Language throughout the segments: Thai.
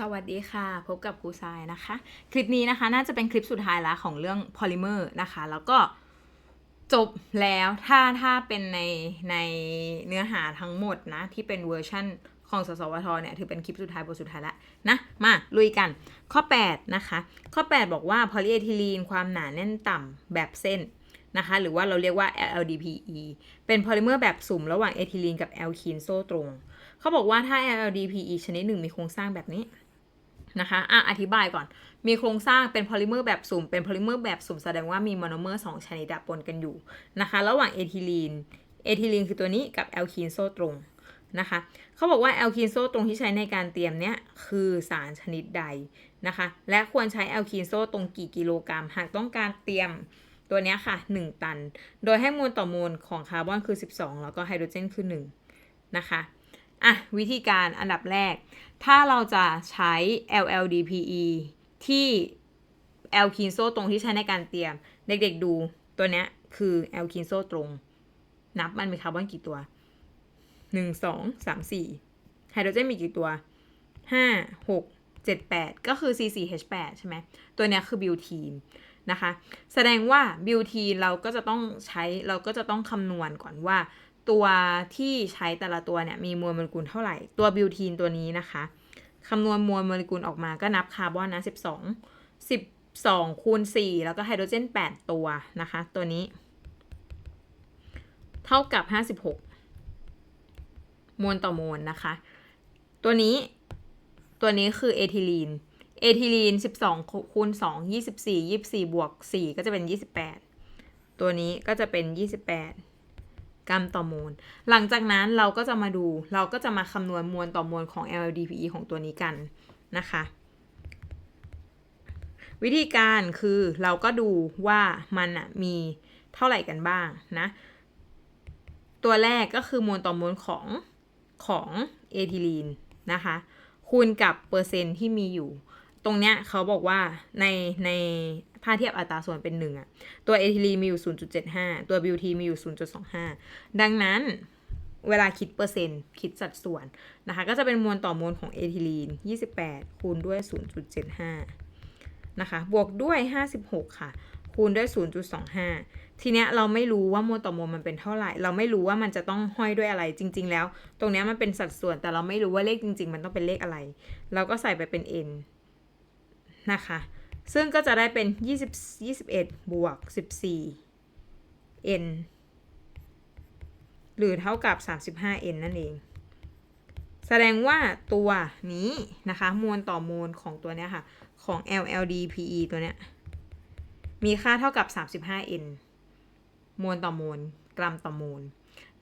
สวัสดีค่ะ พบกับครูทรายนะคะ คลิปนี้นะคะน่าจะเป็นคลิปสุดท้ายละของเรื่องพอลิเมอร์นะคะ แล้วก็จบแล้วถ้าถ้าเป็นในในเนื้อหาทั้งหมดนะ ที่เป็นเวอร์ชั่นของสสวทเนี่ย ถือเป็นคลิปสุดท้ายบทสุดท้ายละนะ มาลุยกันข้อ 8 นะคะ ข้อ 8 บอกว่าพอลีเอทิลีนความหนาแน่นต่ำแบบเส้นนะคะ หรือว่าเราเรียกว่า LLDPE เป็นพอลิเมอร์แบบสุ่มระหว่างเอทิลีนกับแอลคีนโซ่ตรง เขาบอกว่าถ้า LLDPE ชนิดหนึ่งมีโครงสร้างแบบนี้ นะคะอะอธิบายก่อน มีโครงสร้างเป็นพอลิเมอร์แบบสุ่ม เป็นพอลิเมอร์แบบสุ่มแสดงว่ามีโมอนเมอร์2ชนิดปนกันอยู่นะคะ ระหว่างเอทิลีน เอทิลีนคือตัวนี้กับแอลคีนโซ่ตรงนะคะเขาบอกว่าแอลคีนโซ่ตรงที่ใช้ในการเตรียมเนี้ยคือสารชนิดใดนะคะ และควรใช้แอลคีนโซ่ตรงกี่กิโลกรัม หากต้องการเตรียมตัวนี้ค่ะ 1 ตัน โดยให้มวลต่อมวลของคาร์บอนคือ 12 แล้วก็ไฮโดรเจนคือ 1 นะคะ อะวิธีการอันดับแรก ถ้าเราจะใช้ LLDPE ที่แอลคีนโซตรงที่ใช้ในการเตรียม เด็กๆดูตัวเนี้ยคือแอลคีนโซตรง นับมันมีคาร์บอนกี่ตัว1 2 3 4ไฮโดรเจนมีกี่ตัว5 6 7 8ก็คือ C4H8 ใช่ไหมตัวเนี้ยคือบิวทีนนะคะ แสดงว่าบิวทีนเราก็จะต้องใช้เราก็จะต้องคำนวณก่อนว่า ตัวที่ใช้แต่ละตัวเนี่ยมีมวลโมเลกุลเท่าไหร่ ตัวบิวทีนตัวนี้นะคะคำนวณมวลโมเลกุลออกมาก็นับคาร์บอนนะ 12 12คูณ4แล้วก็ไฮโดรเจน 8 ตัวนะคะ ตัวนี้ เท่ากับ 56 มวลต่อมวลนะคะ ตัวนี้ตัวนี้คือเอทิลีนเอทิลีน 12คูณ2 24 24 บวก 4 ก็จะเป็น 28 ตัวนี้ก็จะเป็น 28 กรัมต่อมวลหลังจากนั้นเราก็จะมาดู เราก็จะมาคำนวณมวลต่อมวลของ LLDPE ของตัวนี้กันนะคะ วิธีการคือเราก็ดูว่ามันมีเท่าไหร่กันบ้างนะ ตัวแรกก็คือมวลต่อมวลของของเอทิลีนนะคะ คูณกับเปอร์เซ็นต์ที่มีอยู่ ตรงเนี้ยเขาบอกว่าในใน ถ้าเทียบอัตราส่วนเป็น1อะตัวเอทิลีนมีอยู่ 0.75 ตัวบิวทีมีอยู่ 0.25 ดังนั้นเวลาคิดเปอร์เซ็นต์ คิดสัดส่วนนะคะ ก็จะเป็นมวลต่อมวลของเอทิลีน 28 คูณด้วย 0.75 นะคะ บวกด้วย 56 ค่ะ คูณด้วย 0.25 ทีเนี้ยเราไม่รู้ว่ามวลต่อมวลมันเป็นเท่าไหร่ เราไม่รู้ว่ามันจะต้องห้อยด้วยอะไรจริง ๆ แล้ว ตรงเนี้ยมันเป็นสัดส่วน แต่เราไม่รู้ว่าเลขจริง ๆ มันต้องเป็นเลขอะไร เราก็ใส่ไปเป็น n นะคะ ซึ่งก็จะได้เป็น 20 21 บวก 14 n หรือเท่ากับ 35 n นั่นเอง แสดงว่าตัวนี้นะคะ มวลต่อมวลของตัวเนี้ยค่ะ ของ LLDPE ตัวเนี้ย มีค่าเท่ากับ 35 n มวลต่อมวลกรัมต่อมวล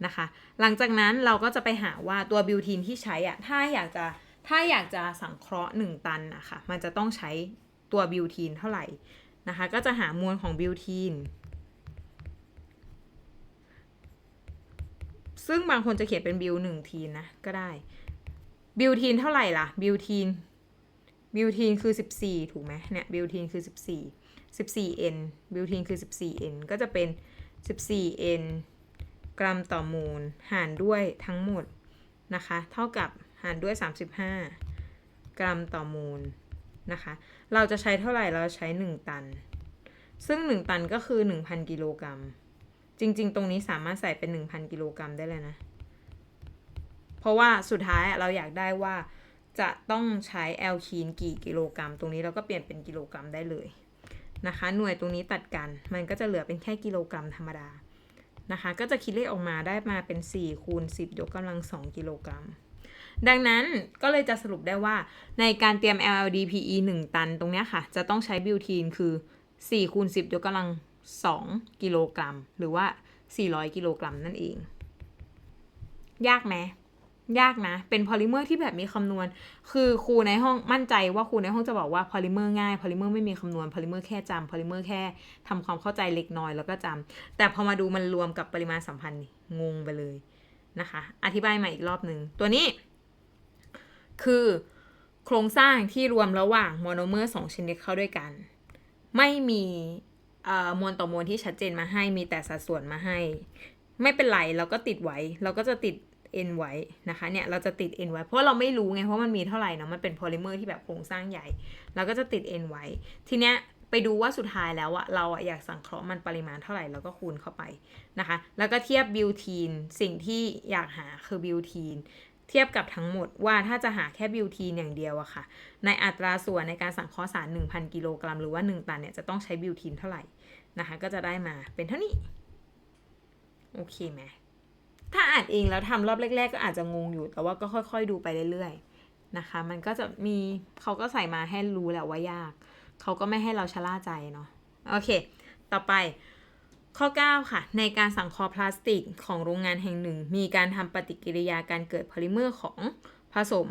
นะคะ หลังจากนั้นเราก็จะไปหาว่าตัวบิวทีนที่ใช้อะถ้าอยากจะถ้าอยากจะสังเคราะห์ 1 ตันนะคะมันจะต้องใช้ ตัวบิวทีนเท่าไหร่นะคะ ก็จะหามวลของบิวทีน ซึ่งบางคนจะเขียนเป็นบิวหนึ่งทีนนะก็ได้ บิวทีนเท่าไหร่ล่ะ บิวทีน บิวทีนคือ 14 ถูกไหมเนี่ย บิวทีนคือ 14 14n บิวทีนคือ 14n ก็จะเป็น 14n กรัมต่อโมลหารด้วยทั้งหมดนะคะ เท่ากับหารด้วย 35 กรัมต่อโมล นะคะ เราจะใช้เท่าไหร่เราใช้ 1 ตัน ซึ่ง 1 ตันก็คือ 1,000 กิโลกรัม จริง ๆ ตรงนี้สามารถใส่เป็น 1,000 กิโลกรัมได้เลยนะ เพราะว่าสุดท้ายเราอยากได้ว่าจะต้องใช้แอลคีนกี่กิโลกรัม ตรงนี้เราก็เปลี่ยนเป็นกิโลกรัมได้เลยนะคะ หน่วยตรงนี้ตัดกัน มันก็จะเหลือเป็นแค่กิโลกรัมธรรมดานะคะ ก็จะคิดเลขออกมาได้มาเป็น 4 คูณ 10 ยกกำลัง 2 กิโลกรัม ดังนั้นก็เลยจะสรุปได้ว่าในการเตรียม LLDPE 1 ตันตรงเนี้ยค่ะ จะต้องใช้บิวทีนคือ4คูณ10 ยกกำลัง 2 กิโลกรัม หรือว่า 400 กิโลกรัมนั่นเอง ยากไหมยากนะ เป็นพอลิเมอร์ที่แบบมีคำนวณ คือครูในห้องมั่นใจว่าครูในห้องจะบอกว่าพอลิเมอร์ง่ายพอลิเมอร์ไม่มีคำนวณพอลิเมอร์แค่จำพอลิเมอร์แค่ทำความเข้าใจเล็กน้อยแล้วก็จำแต่พอมาดูมันรวมกับปริมาณสัมพันธ์งงไปเลยนะคะ อธิบายใหม่อีกรอบหนึ่งตัวนี้ คือโครงสร้างที่รวมระหว่างโมโนเมอร์สองชนิดเข้าด้วยกัน ไม่มีมวลต่อมวลที่ชัดเจนมาให้มีแต่สัดส่วนมาให้ ไม่เป็นไรเราก็ติดไว้ เราก็จะติด N ไว้นะคะเนี่ยเราจะติด N ไว้เพราะเราไม่รู้ไงเพราะมันมีเท่าไหร่เนาะมันเป็นโพลิเมอร์ที่แบบโครงสร้างใหญ่ เราก็จะติด N ไว้ ทีเนี้ยไปดูว่าสุดท้ายแล้วอะเราอะอยากสังเคราะห์มันปริมาณเท่าไหร่เราก็คูณเข้าไปนะคะ แล้วก็เทียบบิวทีนสิ่งที่อยากหาคือบิวทีน เทียบกับทั้งหมดว่าถ้าจะหาแค่บิวทีนอย่างเดียวอะค่ะ ในอัตราส่วนในการสังเคราะห์สาร 1,000 กิโลกรัมหรือว่า 1 ตันเนี่ยจะต้องใช้บิวทีนเท่าไหร่นะคะ ก็จะได้มาเป็นเท่านี้ โอเคไหมถ้าอ่านเองแล้วทำรอบแรก ๆ ก็อาจจะงงอยู่แต่ว่าก็ค่อยๆดูไปเรื่อยๆนะคะ มันก็จะมีเขาก็ใส่มาให้รู้แหละว่ายาก เขาก็ไม่ให้เราชะล่าใจเนาะโอเค ต่อไป ข้อ 9 ค่ะ ในการสังเคราะห์พลาสติกของโรงงานแห่งหนึ่ง มีการทำปฏิกิริยาการเกิดโพลิเมอร์ของผสม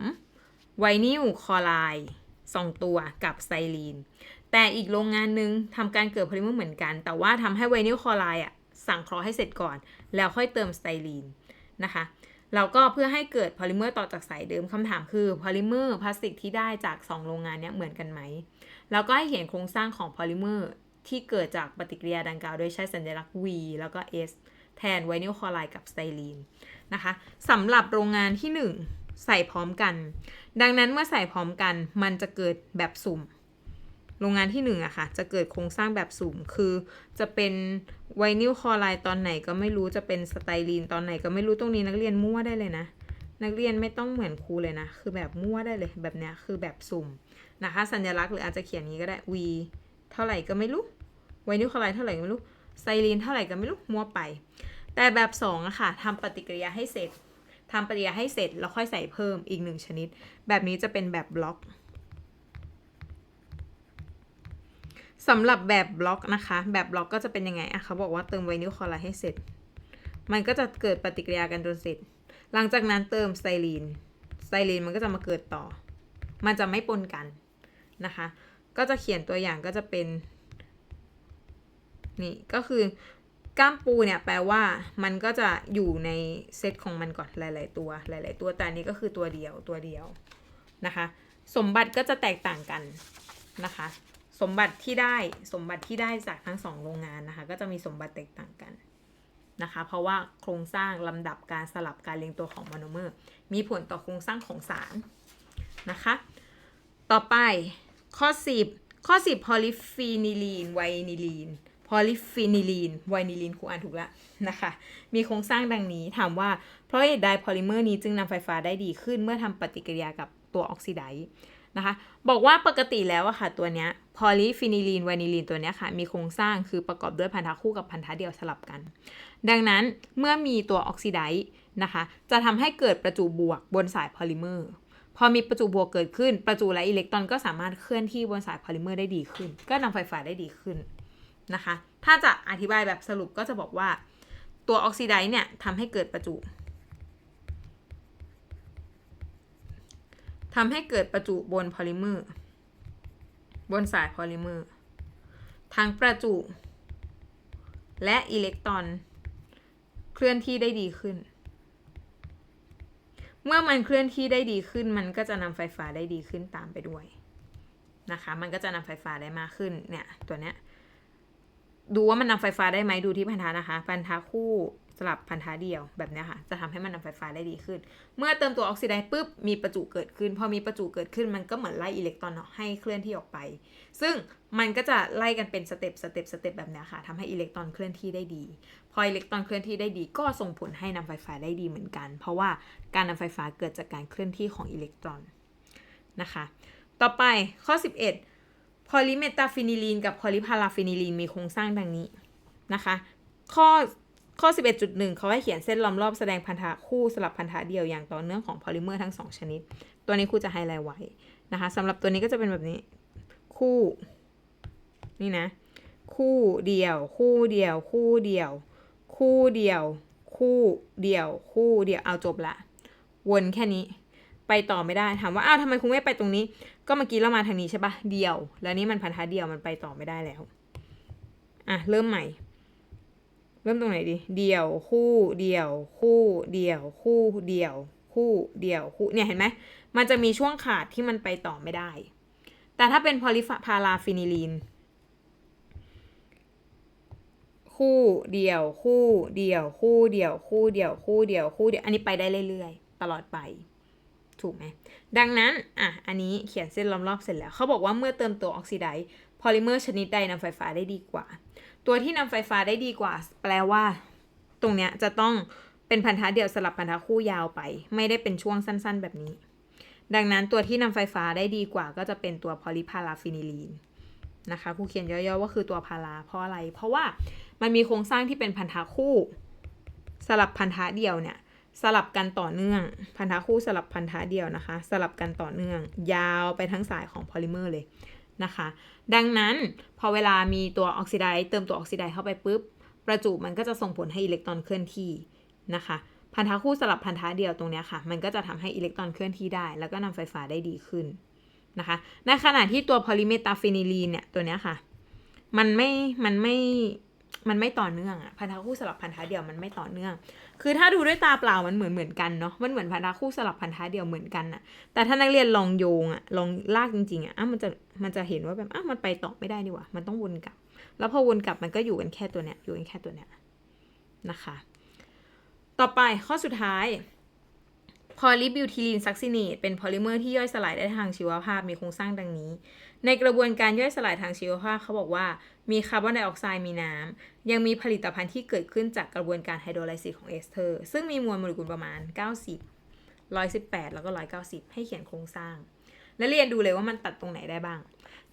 ไวนิลคลอไรด์สองตัวกับไซลีน แต่อีกโรงงานหนึ่งทำการเกิดโพลิเมอร์เหมือนกัน แต่ว่าทำให้ไวนิลคลอไรด์อะสังเคราะห์ให้เสร็จก่อน แล้วค่อยเติมไตรีนนะคะแล้วก็เพื่อให้เกิดโพลิเมอร์ต่อจากสายเดิมคำถามคือโพลิเมอร์พลาสติกที่ได้จาก 2 โรงงานนี้เหมือนกันไหม แล้วก็ให้เห็นโครงสร้างของโพลิเมอร์ ที่เกิดจากปฏิกิริยาดังกล่าว โดยใช้สัญลักษณ์ V แล้วก็ S แทนไวนิลคลอไรด์กับสไตรีนนะคะสำหรับโรงงานที่ 1 ใส่พร้อมกัน ดังนั้นเมื่อใส่พร้อมกันมันจะเกิดแบบสุ่ม โรงงานที่1อะค่ะจะเกิดโครงสร้างแบบสุ่มคือจะเป็นไวนิลคลอไรด์ตอนไหนก็ไม่รู้จะเป็นสไตรีนตอนไหนก็ไม่รู้ตรงนี้นักเรียนมั่วได้เลยนะนักเรียนไม่ต้องเหมือนครูเลยนะ คือแบบมั่วได้เลย แบบเนี้ยคือแบบสุ่มนะคะ สัญลักษณ์หรืออาจจะเขียนนี้ก็ได้ V เท่าไหร่ก็ไม่รู้ไวนิลคลอไรด์เท่าไหร่ก็ไม่รู้ไซรีนเท่าไหร่ก็ไม่รู้มั่วไป แต่แบบ2อะค่ะทำปฏิกิริยาให้เสร็จทำปฏิกิริยาให้เสร็จแล้วค่อยใส่เพิ่มอีกหนึ่งชนิด แบบนี้จะเป็นแบบบล็อกสำหรับแบบบล็อกนะคะ แบบบล็อกก็จะเป็นยังไงอะเขาบอกว่าเติมไวนิลคลอไรด์ให้เสร็จ มันก็จะเกิดปฏิกิริยากันจนเสร็จ หลังจากนั้นเติมไซรีนไซรีนมันก็จะมาเกิดต่อ มันจะไม่ปนกันนะคะ ก็จะเขียนตัวอย่างก็จะเป็น นี่ก็คือก้ามปูเนี่ยแปลว่ามันก็จะอยู่ในเซตของมันก่อนหลาย ๆ ตัวหลาย ๆ ตัวแต่นนี้ก็คือตัวเดียวตัวเดียวนะคะ สมบัติก็จะแตกต่างกันนะคะ สมบัติที่ได้สมบัติที่ได้จากทั้งสองโรงงานนะคะ ก็จะมีสมบัติแตกต่างกันนะคะ เพราะว่าโครงสร้างลำดับการสลับการเรียงตัวของมโนเมอร์ มีผลต่อโครงสร้างของสารนะคะ ต่อไป ข้อ 10 ข้อ 10พอลิฟีนิลีนไวนิลีนพอลิฟีนิลีนไวนิลีนครูอ่านถูกแล้วนะคะ มีโครงสร้างดังนี้ถามว่า เพราะเหตุใดพอลิเมอร์นี้จึงนำไฟฟ้าได้ดีขึ้นเมื่อทำปฏิกิริยากับตัวออกซิไดซ์นะคะบอกว่าปกติแล้วอะค่ะตัวเนี้ยพอลิฟีนิลีนไวนิลีนตัวเนี้ยค่ะมีโครงสร้างคือประกอบด้วยพันธะคู่กับพันธะเดียวสลับกัน ดังนั้นเมื่อมีตัวออกซิไดซ์นะคะจะทำให้เกิดประจุบวกบนสายพอลิเมอร์ อมีประจุบวกเกิดขึ้น ประจุและอิเล็กตรอนก็สามารถเคลื่อนที่บนสายพอลิเมอร์ได้ดีขึ้น ก็นำไฟฟ้าได้ดีขึ้นนะคะ ถ้าจะอธิบายแบบสรุปก็จะบอกว่า ตัวออกซิไดซ์เนี่ยทำให้เกิดประจุทำให้เกิดประจุบนพอลิเมอร์บนสายพอลิเมอร์ทั้งประจุ และอิเล็กตรอน เคลื่อนที่ได้ดีขึ้น เมื่อมันเคลื่อนที่ได้ดีขึ้น มันก็จะนำไฟฟ้าได้ดีขึ้นตามไปด้วยนะคะ มันก็จะนำไฟฟ้าได้มากขึ้นเนี่ยตัวเนี้ยดูว่ามันนำไฟฟ้าได้ไหมดูที่พันธะนะคะ พันธะคู่ ลับพันธะเดียวแบบนี้ค่ะ จะทำให้มันนำไฟฟ้าได้ดีขึ้น เมื่อเติมตัวออกซิไดซ์ปุ๊บมีประจุเกิดขึ้น พอมีประจุเกิดขึ้นมันก็เหมือนไล่อิเล็กตรอนเนาะให้เคลื่อนที่ออกไป ซึ่งมันก็จะไล่กันเป็นสเต็ปสเต็ปสเต็ปแบบนี้ค่ะทำให้อิเล็กตรอนเคลื่อนที่ได้ดี พออิเล็กตรอนเคลื่อนที่ได้ดีก็ส่งผลให้นำไฟฟ้าได้ดีเหมือนกัน เพราะว่าการนำไฟฟ้าเกิดจากการเคลื่อนที่ของอิเล็กตรอนนะคะ ต่อไปข้อ 11 พอลิเมตาฟินิลีนกับพอลิพาราฟินิลีนมีโครงสร้างดังนี้นะคะ ข้อ ข้อ 11.1เขาให้เขียนเส้นล้อมรอบแสดงพันธะคู่สลับพันธะเดียวอย่างต่อเนื่องของพอลิเมอร์ทั้ง 2 ชนิด ตัวนี้ครูจะไฮไลท์ไว้นะคะสำหรับตัวนี้ก็จะเป็นแบบนี้ คู่ นี่นะ คู่เดียว คู่เดียว คู่เดียว คู่เดียว คู่เดียว คู่เดียวเอาจบละ วนแค่นี้ ไปต่อไม่ได้ถามว่าอ้าวทำไมคุณไม่ไปตรงนี้ ก็เมื่อกี้เรามาทางนี้ใช่ปะเดียว แล้วนี่มันพันธะเดียวมันไปต่อไม่ได้แล้วอะเริ่มใหม่ เริ่มตรงไหนดี เดี่ยวคู่ เดี่ยวคู่ เดี่ยวคู่ เดี่ยว คู่ เดี่ยวคู่ เนี่ยเห็นไหม มันจะมีช่วงขาดที่มันไปต่อไม่ได้ แต่ถ้าเป็นพอลิพาราฟินิลีนคคู่ เดี่ยว คู่ เดี่ยว คู่ เดี่ยว คู่ เดี่ยว คู่ เดี่ยว คู่ เดี่ยว อันนี้ไปได้เรื่อยๆ ตลอดไป ถูกไหม ดังนั้น อะ อันนี้เขียนเส้นล้อมรอบเสร็จแล้ว เขาบอกว่าเมื่อเติมตัวออกซิไดซ์ พอลิเมอร์ชนิดใดนำไฟฟ้าได้ดีกว่า ตัวที่นำไฟฟ้าได้ดีกว่า แปลว่า ตรงเนี้ยจะต้องเป็นพันธะเดี่ยวสลับพันธะคู่ยาวไป ไม่ได้เป็นช่วงสั้นๆ แบบนี้ ดังนั้นตัวที่นำไฟฟ้าได้ดีกว่า ก็จะเป็นตัวพอลิพาราฟินิลีนนะคะครูเขียนย่อๆว่าคือตัวพาราเพราะอะไร เพราะว่ามันมีโครงสร้างที่เป็นพันธะคู่ สลับพันธะเดียวเนี่ยสลับกันต่อเนื่อง พันธะคู่สลับพันธะเดียวนะคะ สลับกันต่อเนื่อง ยาวไปทั้งสายของพอลิเมอร์เลย นะคะ ดังนั้นพอเวลามีตัวออกซิไดซ์เติมตัวออกซิไดซ์เข้าไปปุ๊บ ประจุมันก็จะส่งผลให้อิเล็กตรอนเคลื่อนที่นะคะ พันธะคู่สลับพันธะเดียวตรงเนี้ยค่ะ มันก็จะทำให้อิเล็กตรอนเคลื่อนที่ได้ แล้วก็นำไฟฟ้าได้ดีขึ้นนะคะ ในขณะที่ตัวพอลิเมตาฟินิลีนเนี่ยตัวเนี้ยค่ะ มันไม่ มันไม่ มันไม่ต่อเนื่องอะพันธะคู่สลับพันธะเดียวมันไม่ต่อเนื่อง คือถ้าดูด้วยตาเปล่ามันเหมือนเหมือนกันเนาะมันเหมือนพันธะคู่สลับพันธะเดียวเหมือนกันอะแต่ถ้านักเรียนลองโยงอะลองลากจริงๆอะอะมันจะมันจะเห็นว่าแบบอะมันไปต่อไม่ได้นี่ว่ามันต้องวนกลับ แล้วพอวนกลับมันก็อยู่กันแค่ตัวเนี้ยอยู่กันแค่ตัวเนี้ยนะคะ ต่อไปข้อสุดท้าย พอลิบิวทิลีนซักซิเนตเป็นพอลิเมอร์ที่ย่อยสลายได้ทางชีวภาพมีโครงสร้างดังนี้ ในกระบวนการย่อยสลายทางชีวภาพเขาบอกว่ามีคาร์บอนไดออกไซด์มีน้ำยังมีผลิตภัณฑ์ที่เกิดขึ้นจากกระบวนการไฮโดรไลซิสของเอสเตอร์ ซึ่งมีมวลโมเลกุลประมาณ 90 118 แล้วก็ 190 ให้เขียนโครงสร้าง และเรียนดูเลยว่ามันตัดตรงไหนได้บ้าง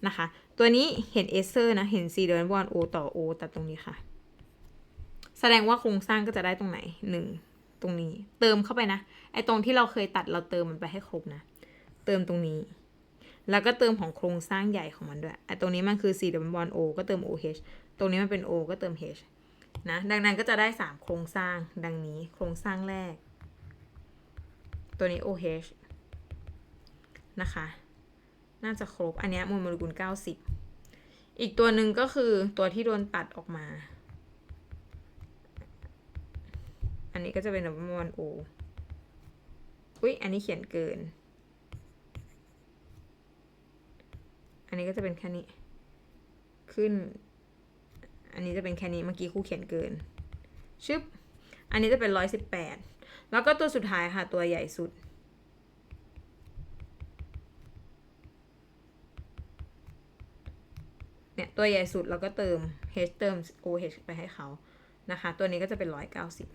นะคะ ตัวนี้เห็นเอสเตอร์นะ เห็น C เดนบอล O ต่อ O ตัดตรงนี้ค่ะ แสดงว่าโครงสร้างก็จะได้ตรงไหนหนึ่ง ตรงนี้ เติมเข้าไปนะ ไอ้ตรงที่เราเคยตัดเราเติมมันไปให้ครบนะ เติมตรงนี้ แล้วก็เติมของโครงสร้างใหญ่ของมันด้วย ไอ้ตรงนี้มันคือ C ดับบล O ก็เติม OH ตรงนี้มันเป็น O ก็เติม H นะ ดังนั้นก็จะได้ 3 โครงสร้าง ดังนี้ โครงสร้างแรก ตัวนี้ OH นะคะ น่าจะครบ อันนี้มวลโมเลกุล 90 อีกตัวหนึ่งก็คือตัวที่โดนตัดออกมา อั นนี้ก็จะเป็นดับเบิลวันโออุ้ยอันนี้เขียนเกิน อันนี้ก็จะเป็นแค่นี้ ขึ้น อันนี้จะเป็นแค่นี้ เมื่อกี้ครูเขียนเกิน ชึบ อันนี้จะเป็นร้อยสิบแปด แล้วก็ตัวสุดท้ายค่ะ ตัวใหญ่สุด เนี่ย ตัวใหญ่สุดเราก็เติม H เติม OH ไปให้เขา นะคะ ตัวนี้ก็จะเป็นร้อยเก้าสิบ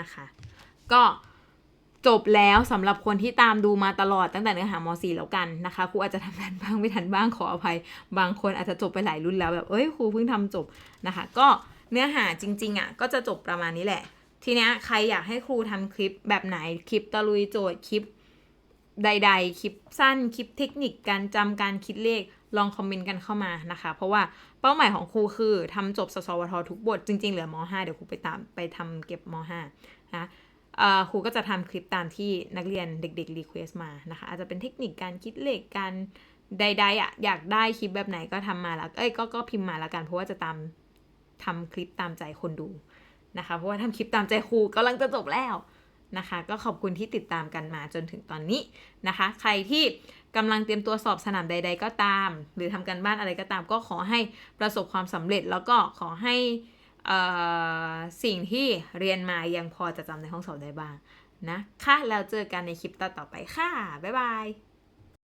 นะคะ ก็จบแล้วสำหรับคนที่ตามดูมาตลอดตั้งแต่เนื้อหาม4แล้วกันนะคะครูอาจจะทำทันบ้างไม่ทันบ้างขออภัย บางคนอาจจะจบไปหลายรุ่นแล้วแบบเอ้ยครูเพิ่งทำจบนะคะ ก็เนื้อหาจริงๆอะ่ะก็จะจบประมาณนี้แหละ ทีเนี้ยใครอยากให้ครูทำคลิปแบบไหนคลิปตะลุยโจทย์คลิปใด ๆ คลิปสั้นคลิปเทคนิคการจำการคิดเลข ลองคอมเมนต์กันเข้ามานะคะ เพราะว่าเป้าหมายของครูคือทำจบสสวททุกบทจริง ๆ เหลือม .5 เดี๋ยวครูไปตามไปทำเก็บม .5 นะครูก็จะทำคลิปตามที่นักเรียนเด็กๆรีเควสมานะคะ อาจจะเป็นเทคนิคการคิดเลขการใดๆอะอยากได้คลิปแบบไหนก็ทำมาแล้วเอ้ยก็ก็พิมพ์มาแล้วกันเพราะว่าจะตามทำคลิปตามใจคนดูนะคะ เพราะว่าทำคลิปตามใจครูกำลังจะจบแล้ว นะคะ ก็ขอบคุณที่ติดตามกันมาจนถึงตอนนี้นะคะ ใครที่กำลังเตรียมตัวสอบสนามใด ๆ ก็ตาม หรือทำกันบ้านอะไรก็ตาม ก็ขอให้ประสบความสำเร็จแล้วก็ขอให้สิ่งที่เรียนมายังพอจะจำในห้องสอบได้บ้างนะค่ะแล้วเจอกันในคลิปต่อๆไปค่ะ บ๊ายบาย